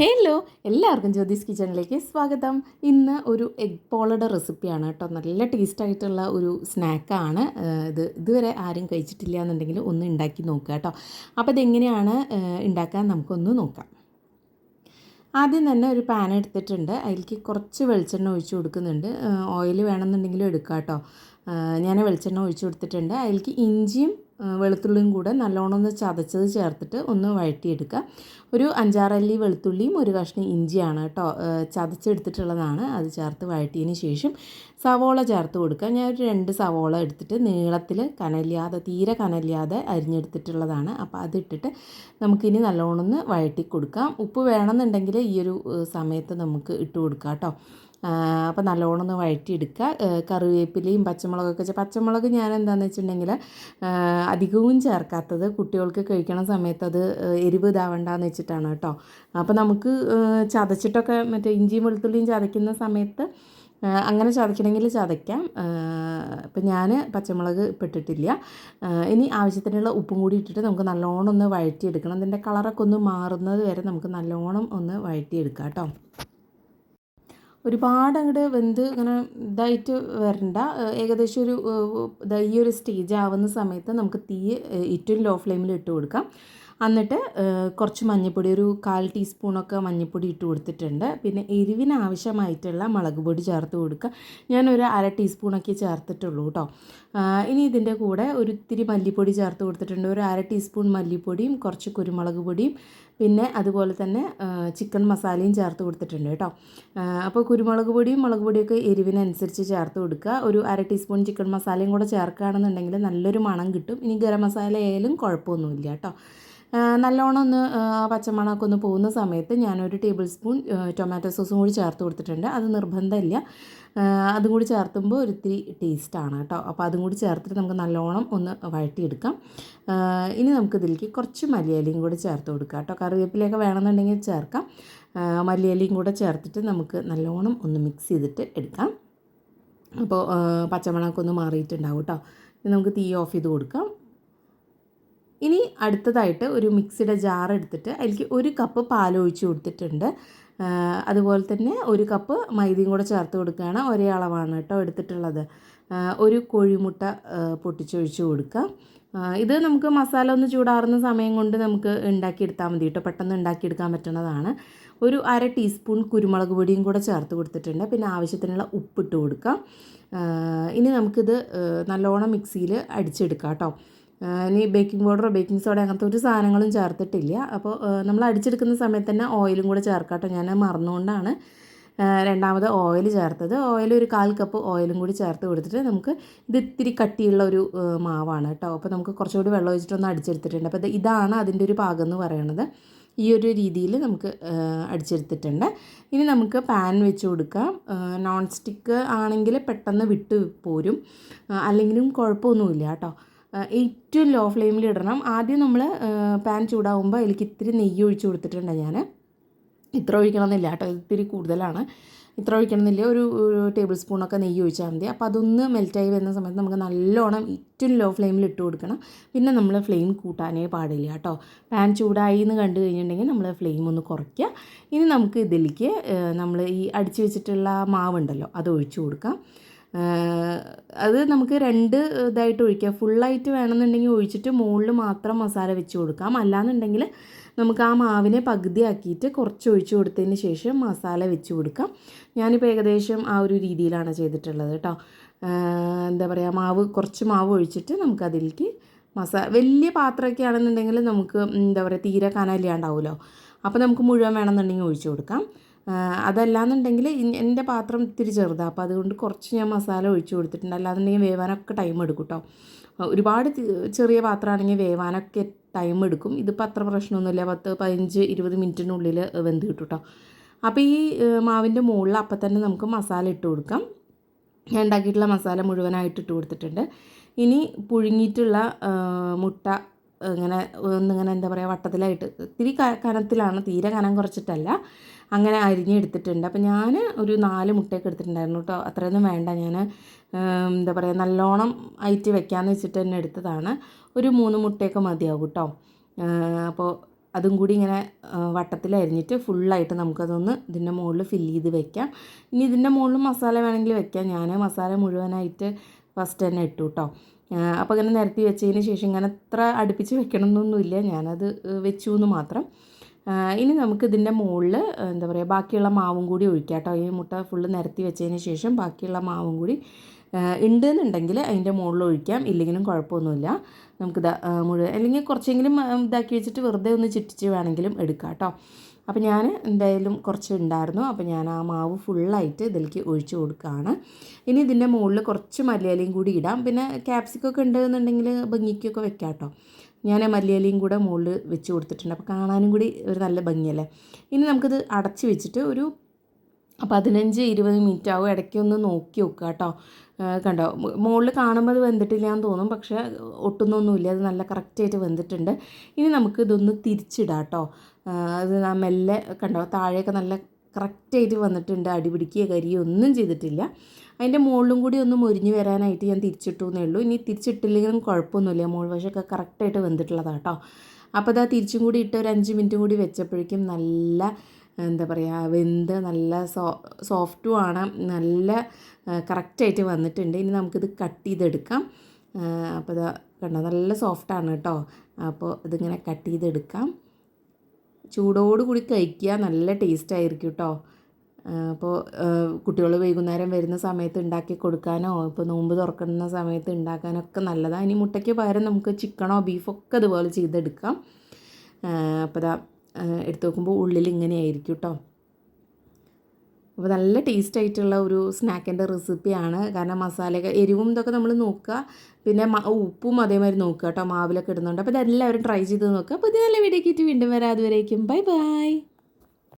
Hello എല്ലാവർക്കും ജ്യോതിസ് കിച്ചണിലേക്ക് സ്വാഗതം. ഇന്ന് ഒരു എഗ് പോളയുടെ റെസിപ്പിയാണ് കേട്ടോ. നല്ല ടേസ്റ്റ് ആയിട്ടുള്ള ഒരു സ്നാക്കാണ്. ഇത് ഇതുവരെ ആരും കഴിച്ചിട്ടില്ല എന്നുണ്ടെങ്കിൽ ഒന്ന് ഉണ്ടാക്കി നോക്കുക കേട്ടോ. അപ്പോൾ ഇതെങ്ങനെയാണ് ഉണ്ടാക്കാൻ നമുക്കൊന്ന് നോക്കാം. ആദ്യം തന്നെ ഒരു പാൻ എടുത്തിട്ടുണ്ട്. അതിലേക്ക് കുറച്ച് വെളിച്ചെണ്ണ ഒഴിച്ച് കൊടുക്കുന്നുണ്ട്. ഓയിൽ വേണമെന്നുണ്ടെങ്കിലും എടുക്കാം കേട്ടോ. ഞാൻ വെളിച്ചെണ്ണ ഒഴിച്ചു കൊടുത്തിട്ടുണ്ട്. അതിലേക്ക് ഇഞ്ചിയും വെളുത്തുള്ളിയും കൂടെ നല്ലോണം ഒന്ന് ചതച്ചത് ചേർത്തിട്ട് ഒന്ന് വഴറ്റിയെടുക്കുക ഒരു അഞ്ചാറല്ലി വെളുത്തുള്ളിയും ഒരു കഷ്ണം ഇഞ്ചിയാണ് കേട്ടോ ചതച്ചെടുത്തിട്ടുള്ളതാണ്. അത് ചേർത്ത് വഴറ്റിയതിന് ശേഷം സവോള ചേർത്ത് കൊടുക്കുക ഞാൻ ഒരു രണ്ട് സവോള എടുത്തിട്ട് നീളത്തിൽ കനലില്ലാതെ തീരെ കനലില്ലാതെ അരിഞ്ഞെടുത്തിട്ടുള്ളതാണ്. അപ്പോൾ അതിട്ടിട്ട് നമുക്കിനി നല്ലോണം ഒന്ന് വഴറ്റി കൊടുക്കാം. ഉപ്പ് വേണമെന്നുണ്ടെങ്കിൽ ഈ ഒരു സമയത്ത് നമുക്ക് ഇട്ട് കൊടുക്കാം കേട്ടോ. അപ്പോൾ നല്ലോണം ഒന്ന് വഴറ്റിയെടുക്കുക. കറിവേപ്പിലയും പച്ചമുളകൊക്കെ പച്ചമുളക് ഞാൻ എന്താണെന്ന് വെച്ചിട്ടുണ്ടെങ്കിൽ അധികവും ചേർക്കാത്തത് കുട്ടികൾക്ക് കഴിക്കണ സമയത്ത് അത് എരിവ് ഇതാവണ്ടെന്ന് വെച്ചിട്ടാണ് കേട്ടോ. അപ്പോൾ നമുക്ക് ചതച്ചിട്ടൊക്കെ മറ്റേ ഇഞ്ചിയും വെളുത്തുള്ളിയും ചതയ്ക്കുന്ന സമയത്ത് അങ്ങനെ ചതയ്ക്കണമെങ്കിൽ ചതയ്ക്കാം. ഇപ്പം ഞാൻ പച്ചമുളക് ഇട്ടിട്ടില്ല. ഇനി ആവശ്യത്തിനുള്ള ഉപ്പും കൂടി ഇട്ടിട്ട് നമുക്ക് നല്ലോണം ഒന്ന് വഴറ്റിയെടുക്കണം. അതിന്റെ കളറൊക്കെ ഒന്ന് മാറുന്നത് വരെ നമുക്ക് നല്ലോണം ഒന്ന് വഴറ്റിയെടുക്കാം കേട്ടോ. ഒരുപാട് അങ്ങോട്ട് വെന്ത് ഇങ്ങനെ ഇതായിട്ട് വരണ്ട. ഏകദേശം ഒരു ഈ ഒരു സ്റ്റേജ് ആവുന്ന സമയത്ത് നമുക്ക് തീ ഏറ്റവും ലോ ഫ്ലെയിമിൽ ഇട്ട് കൊടുക്കാം. എന്നിട്ട് കുറച്ച് മഞ്ഞൾപ്പൊടി ഒരു കാൽ ടീസ്പൂണൊക്കെ മഞ്ഞൾപ്പൊടി ഇട്ട് കൊടുത്തിട്ടുണ്ട്. പിന്നെ എരിവിന് ആവശ്യമായിട്ടുള്ള മുളക് പൊടി ചേർത്ത് കൊടുക്കുക. ഞാനൊരു അര ടീസ്പൂണൊക്കെ ചേർത്തിട്ടുള്ളൂ കേട്ടോ. ഇനി ഇതിന്റെ കൂടെ ഒരു ഇത്തിരി മല്ലിപ്പൊടി ചേർത്ത് കൊടുത്തിട്ടുണ്ട്. ഒരു അര ടീസ്പൂൺ മല്ലിപ്പൊടിയും കുറച്ച് കുരുമുളക് പൊടിയും പിന്നെ അതുപോലെ തന്നെ ചിക്കൻ മസാലയും ചേർത്ത് കൊടുത്തിട്ടുണ്ട് കേട്ടോ. അപ്പോൾ കുരുമുളക് പൊടിയും മുളക് പൊടിയൊക്കെ എരിവിനനുസരിച്ച് ചേർത്ത് കൊടുക്കുക. ഒരു അര ടീസ്പൂൺ ചിക്കൻ മസാലയും കൂടെ ചേർക്കുകയാണെന്നുണ്ടെങ്കിൽ നല്ലൊരു മണം കിട്ടും. ഇനി ഗരം മസാല ആയാലും കുഴപ്പമൊന്നുമില്ല കേട്ടോ. നല്ലോണം ഒന്ന് പച്ചമണമൊക്കെ ഒന്ന് പോകുന്ന സമയത്ത് ഞാനൊരു ടേബിൾ സ്പൂൺ ടൊമാറ്റോ സോസും കൂടി ചേർത്ത് കൊടുത്തിട്ടുണ്ട്. അത് നിർബന്ധമില്ല. അതും കൂടി ചേർത്തുമ്പോൾ ഒരിത്തിരി ടേസ്റ്റാണ് കേട്ടോ. അപ്പോൾ അതും കൂടി ചേർത്തിട്ട് നമുക്ക് നല്ലോണം ഒന്ന് വഴറ്റിയെടുക്കാം. ആ, ഇനി നമുക്ക് ഇതിലേക്ക് കുറച്ച് മല്ലിയിലയും കൂടി ചേർത്ത് കൊടുക്കാം കേട്ടോ. കറിവേപ്പിലയൊക്കെ വേണമെന്നുണ്ടെങ്കിൽ ചേർക്കാം. മല്ലിയിലയും കൂടെ ചേർത്തിട്ട് നമുക്ക് നല്ലോണം ഒന്ന് മിക്സ് ചെയ്തിട്ട് എടുക്കാം. അപ്പോൾ ആ, പച്ചമണമൊക്കെ ഒന്ന് മാറിയിട്ടുണ്ടാവും കേട്ടോ. നമുക്ക് തീ ഓഫ് ചെയ്ത് കൊടുക്കാം. അടുത്തതായിട്ട് ഒരു മിക്സിയുടെ ജാർ എടുത്തിട്ട് അതിലേക്ക് ഒരു കപ്പ് പാൽ ഒഴിച്ച് കൊടുത്തിട്ടുണ്ട് അതുപോലെ തന്നെ ഒരു കപ്പ് മൈദയും കൂടെ ചേർത്ത് കൊടുക്കുകയാണ് ഒരേ അളവാണ് കേട്ടോ എടുത്തിട്ടുള്ളത്. ഒരു കോഴിമുട്ട പൊട്ടിച്ചൊഴിച്ച് കൊടുക്കുക. ഇത് നമുക്ക് മസാല ഒന്ന് ചൂടാറുന്ന സമയം കൊണ്ട് നമുക്ക് ഉണ്ടാക്കിയെടുത്താൽ മതി കേട്ടോ. പെട്ടെന്ന് ഉണ്ടാക്കിയെടുക്കാൻ പറ്റുന്നതാണ്. ഒരു അര ടീസ്പൂൺ കുരുമുളക് പൊടിയും കൂടെ ചേർത്ത് കൊടുത്തിട്ടുണ്ട്. പിന്നെ ആവശ്യത്തിനുള്ള ഉപ്പിട്ട് കൊടുക്കാം. ഇനി നമുക്കിത് നല്ലോണം മിക്സിയിൽ അടിച്ചെടുക്കാം കേട്ടോ. ഇനി ബേക്കിംഗ് പൗഡറോ ബേക്കിംഗ് സോഡ അങ്ങനത്തെ ഒരു സാധനങ്ങളും ചേർത്തിട്ടില്ല. അപ്പോൾ നമ്മൾ അടിച്ചെടുക്കുന്ന സമയത്ത് തന്നെ ഓയിലും കൂടെ ചേർക്കാട്ടോ. ഞാൻ മറന്നുകൊണ്ടാണ് രണ്ടാമത് ഓയിൽ ചേർത്തത്. ഓയിൽ ഒരു കാൽ കപ്പ് ഓയിലും കൂടി ചേർത്ത് കൊടുത്തിട്ട് നമുക്ക് ഇത് ഇത്തിരി കട്ടിയുള്ള ഒരു മാവാണ് കേട്ടോ. അപ്പോൾ നമുക്ക് കുറച്ചുകൂടി വെള്ളം ഒഴിച്ചിട്ടൊന്ന് അടിച്ചെടുത്തിട്ടുണ്ട്. അപ്പോൾ ഇത് ഇതാണ് അതിന്റെ ഒരു പാകം എന്ന് പറയുന്നത്. ഈ ഒരു രീതിയിൽ നമുക്ക് അടിച്ചെടുത്തിട്ടുണ്ട്. ഇനി നമുക്ക് പാൻ വെച്ച് കൊടുക്കാം. നോൺ സ്റ്റിക്ക് ആണെങ്കിൽ പെട്ടെന്ന് വിട്ട് പോരും. അല്ലെങ്കിലും കുഴപ്പമൊന്നുമില്ല കേട്ടോ. ഏറ്റവും ലോ ഫ്ലെയിമിൽ ഇടണം. ആദ്യം നമ്മൾ പാൻ ചൂടാവുമ്പോൾ അതിലേക്ക് ഇത്തിരി നെയ്യ് ഒഴിച്ച് കൊടുത്തിട്ടുണ്ട് ഞാൻ ഇത്ര ഒഴിക്കണമെന്നില്ല കേട്ടോ ഇത്തിരി കൂടുതലാണ്. ഇത്ര ഒഴിക്കണമെന്നില്ല ഒരു ടേബിൾ സ്പൂണൊക്കെ നെയ്യ് ഒഴിച്ചാൽ മതി. അപ്പോൾ അതൊന്ന് മെൽറ്റായി വരുന്ന സമയത്ത് നമുക്ക് നല്ലോണം ഏറ്റവും ലോ ഫ്ലെയിമിൽ ഇട്ട് കൊടുക്കണം. പിന്നെ നമ്മൾ ഫ്ലെയിം കൂട്ടാനേ പാടില്ല കേട്ടോ. പാൻ ചൂടായി എന്ന് കണ്ടു കഴിഞ്ഞിട്ടുണ്ടെങ്കിൽ നമ്മൾ ഫ്ലെയിം ഒന്ന് കുറയ്ക്കുക. ഇനി നമുക്ക് ഇതിലേക്ക് നമ്മൾ ഈ അടിച്ചു വെച്ചിട്ടുള്ള മാവുണ്ടല്ലോ അത് ഒഴിച്ചു കൊടുക്കാം. അത് നമുക്ക് രണ്ട് ഇതായിട്ട് ഒഴിക്കാം. ഫുള്ളായിട്ട് വേണമെന്നുണ്ടെങ്കിൽ ഒഴിച്ചിട്ട് മുകളിൽ മാത്രം മസാല വെച്ച് കൊടുക്കാം. അല്ലാന്നുണ്ടെങ്കിൽ നമുക്ക് ആ മാവിനെ പകുതിയാക്കിയിട്ട് കുറച്ച് ഒഴിച്ചു കൊടുത്തതിന് ശേഷം മസാല വെച്ച് കൊടുക്കാം. ഞാനിപ്പോൾ ഏകദേശം ആ ഒരു രീതിയിലാണ് ചെയ്തിട്ടുള്ളത് കേട്ടോ. എന്താ പറയുക മാവ് കുറച്ച് മാവ് ഒഴിച്ചിട്ട് നമുക്കതിലേക്ക് മസാല വലിയ പാത്രമൊക്കെ ആണെന്നുണ്ടെങ്കിൽ നമുക്ക് എന്താ പറയുക തീരെ കനലില്ലാണ്ടാവുമല്ലോ. അപ്പോൾ നമുക്ക് മുഴുവൻ വേണമെന്നുണ്ടെങ്കിൽ ഒഴിച്ചു കൊടുക്കാം. അതല്ലാന്നുണ്ടെങ്കിൽ എന്റെ പാത്രം ഇത്തിരി ചെറുതാണ് അപ്പോൾ അതുകൊണ്ട് കുറച്ച് ഞാൻ മസാല ഒഴിച്ചു കൊടുത്തിട്ടുണ്ട്. അല്ലാന്നുണ്ടെങ്കിൽ വേവാനൊക്കെ ടൈം എടുക്കും കേട്ടോ ഒരുപാട് ചെറിയ പാത്രമാണെങ്കിൽ വേവാനൊക്കെ ടൈം എടുക്കും. ഇതിപ്പോൾ അത്ര പ്രശ്നമൊന്നുമില്ല. പത്ത് പതിനഞ്ച് ഇരുപത് മിനിറ്റിനുള്ളിൽ വെന്ത് കിട്ടും കേട്ടോ അപ്പോൾ ഈ മാവിന്റെ മുകളിൽ അപ്പം തന്നെ നമുക്ക് മസാല ഇട്ട് കൊടുക്കാം. ഞാൻ ഉണ്ടാക്കിയിട്ടുള്ള മസാല മുഴുവനായിട്ട് ഇട്ട് കൊടുത്തിട്ടുണ്ട്. ഇനി പുഴുങ്ങിയിട്ടുള്ള മുട്ട ഇങ്ങനെ ഒന്നിങ്ങനെ എന്താ പറയുക വട്ടത്തിലായിട്ട്. ഇത്തിരി കനത്തിലാണ് തീരെ കനം കുറച്ചിട്ടല്ല. അങ്ങനെ അരിഞ്ഞെടുത്തിട്ടുണ്ട്. അപ്പോൾ ഞാൻ ഒരു നാല് മുട്ടയൊക്കെ എടുത്തിട്ടുണ്ടായിരുന്നു കേട്ടോ. അത്രയൊന്നും വേണ്ട. ഞാൻ എന്താ പറയുക നല്ലോണം ആയിട്ട് വെക്കാമെന്ന് വെച്ചിട്ട് തന്നെ എടുത്തതാണ്. ഒരു മൂന്ന് മുട്ടയൊക്കെ മതിയാവും കേട്ടോ. അപ്പോൾ അതും കൂടി ഇങ്ങനെ വട്ടത്തിൽ അരിഞ്ഞിട്ട് ഫുള്ളായിട്ട് നമുക്കതൊന്ന് ഇതിന്റെ മുകളിൽ ഫില്ല് ചെയ്ത് വെക്കാം. ഇനി ഇതിന്റെ മുകളിൽ മസാല വേണമെങ്കിൽ വെക്കാം. ഞാൻ മസാല മുഴുവനായിട്ട് ഫസ്റ്റ് തന്നെ ഇട്ടു കേട്ടോ. അപ്പോൾ ഇങ്ങനെ നിരത്തി വെച്ചതിന് ശേഷം ഇങ്ങനെ അത്ര അടുപ്പിച്ച് വെക്കണം എന്നൊന്നുമില്ല ഞാനത് വെച്ചു എന്ന് മാത്രം. ഇനി നമുക്ക് ഇതിന്റെ മുകളിൽ എന്താ പറയുക ബാക്കിയുള്ള മാവും കൂടി ഒഴിക്കാം കേട്ടോ ഈ മുട്ട ഫുള്ള് നിരത്തി വെച്ചതിന് ശേഷം ബാക്കിയുള്ള മാവും കൂടി ഉണ്ടെന്നുണ്ടെങ്കിൽ അതിന്റെ മുകളിൽ ഒഴിക്കാം. ഇല്ലെങ്കിലും കുഴപ്പമൊന്നുമില്ല. നമുക്ക് മുഴുവൻ അല്ലെങ്കിൽ കുറച്ചെങ്കിലും ഇതാക്കി വെച്ചിട്ട് വെറുതെ ഒന്ന് ചുറ്റിച്ച് വേണമെങ്കിലും എടുക്കാം കേട്ടോ. അപ്പോൾ ഞാൻ എന്തായാലും കുറച്ച് ഉണ്ടായിരുന്നു. അപ്പോൾ ഞാൻ ആ മാവ് ഫുള്ളായിട്ട് ഇതിലേക്ക് ഒഴിച്ചു കൊടുക്കുകയാണ്. ഇനി ഇതിന്റെ മുകളിൽ കുറച്ച് മല്ലിയിലയും കൂടി ഇടാം. പിന്നെ ക്യാപ്സിക്കൊക്കെ ഉണ്ടെന്നുണ്ടെങ്കിൽ ഭംഗിക്കൊക്കെ വെക്കാം കേട്ടോ. ഞാൻ മല്ലിയിലയും കൂടെ മുകളിൽ വെച്ച് കൊടുത്തിട്ടുണ്ട്. അപ്പോൾ കാണാനും കൂടി ഒരു നല്ല ഭംഗിയല്ലേ? ഇനി നമുക്കിത് അടച്ച് വെച്ചിട്ട് ഒരു പതിനഞ്ച് ഇരുപത് മിനിറ്റ് ആവും ഇടയ്ക്ക് ഒന്ന് നോക്കി നോക്കുക കേട്ടോ. കണ്ടോ? മുകളിൽ കാണുമ്പോൾ അത് വെന്തിട്ടില്ല എന്ന് തോന്നും. പക്ഷേ ഒട്ടുന്നൊന്നുമില്ല. അത് നല്ല കറക്റ്റായിട്ട് വെന്തിട്ടുണ്ട്. ഇനി നമുക്ക് ഇതൊന്ന് തിരിച്ചിടാം കേട്ടോ. അത് മെല്ലെ കണ്ടോ? താഴെയൊക്കെ നല്ല കറക്റ്റായിട്ട് വന്നിട്ടുണ്ട്. അടിപിടിക്കുക കരിയോ ഒന്നും ചെയ്തിട്ടില്ല. അതിന്റെ മുകളിലും കൂടി ഒന്ന് മുരിഞ്ഞ് വരാനായിട്ട് ഞാൻ തിരിച്ചിട്ടു എന്നേ ഉള്ളൂ. ഇനി തിരിച്ചിട്ടില്ലെങ്കിലും കുഴപ്പമൊന്നുമില്ല. മുകൾ വശമൊക്കെ കറക്റ്റായിട്ട് വെന്തിട്ടുള്ളതാണ് കേട്ടോ. അപ്പോൾ അതാ തിരിച്ചും കൂടി ഇട്ട് ഒരു അഞ്ച് മിനിറ്റ് കൂടി വെച്ചപ്പോഴേക്കും നല്ല എന്താ പറയുക വെന്ത് നല്ല സോ സോഫ്റ്റും ആണ് നല്ല കറക്റ്റായിട്ട് വന്നിട്ടുണ്ട്. ഇനി നമുക്കിത് കട്ട് ചെയ്തെടുക്കാം. അപ്പോൾ ഇതാ കണ്ടോ നല്ല സോഫ്റ്റാണ് കേട്ടോ. അപ്പോൾ ഇതിങ്ങനെ കട്ട് ചെയ്തെടുക്കാം. ചൂടോടുകൂടി കഴിക്കുക നല്ല ടേസ്റ്റ് ആയിരിക്കും കേട്ടോ. അപ്പോൾ കുട്ടികൾ വൈകുന്നേരം വരുന്ന സമയത്ത് ഉണ്ടാക്കി കൊടുക്കാനോ ഇപ്പോൾ നോമ്പ് തുറക്കുന്ന സമയത്ത് ഉണ്ടാക്കാനോ ഒക്കെ നല്ലതാണ് ഇനി മുട്ടയ്ക്ക് പകരം നമുക്ക് ചിക്കനോ ബീഫോ ഒക്കെ അതുപോലെ ചെയ്തെടുക്കാം. അപ്പോൾ ഇതാ എടുത്ത് നോക്കുമ്പോൾ ഉള്ളിൽ ഇങ്ങനെ ആയിരിക്കും കേട്ടോ അപ്പോൾ നല്ല ടേസ്റ്റ് ആയിട്ടുള്ള ഒരു സ്നാക്കിന്റെ റെസിപ്പിയാണ് കാരണം മസാലയൊക്കെ എരിവും ഇതൊക്കെ നമ്മൾ നോക്കുക. പിന്നെ ഉപ്പും അതേമാതിരി നോക്കുക കേട്ടോ മാവിലൊക്കെ ഇടുന്നുണ്ട്. അപ്പോൾ ഇതെല്ലാവരും ട്രൈ ചെയ്ത് നോക്കുക. ഇത് നല്ല വീഡിയോ വീണ്ടും വരാം. അതുവരേക്കും ബൈ ബൈ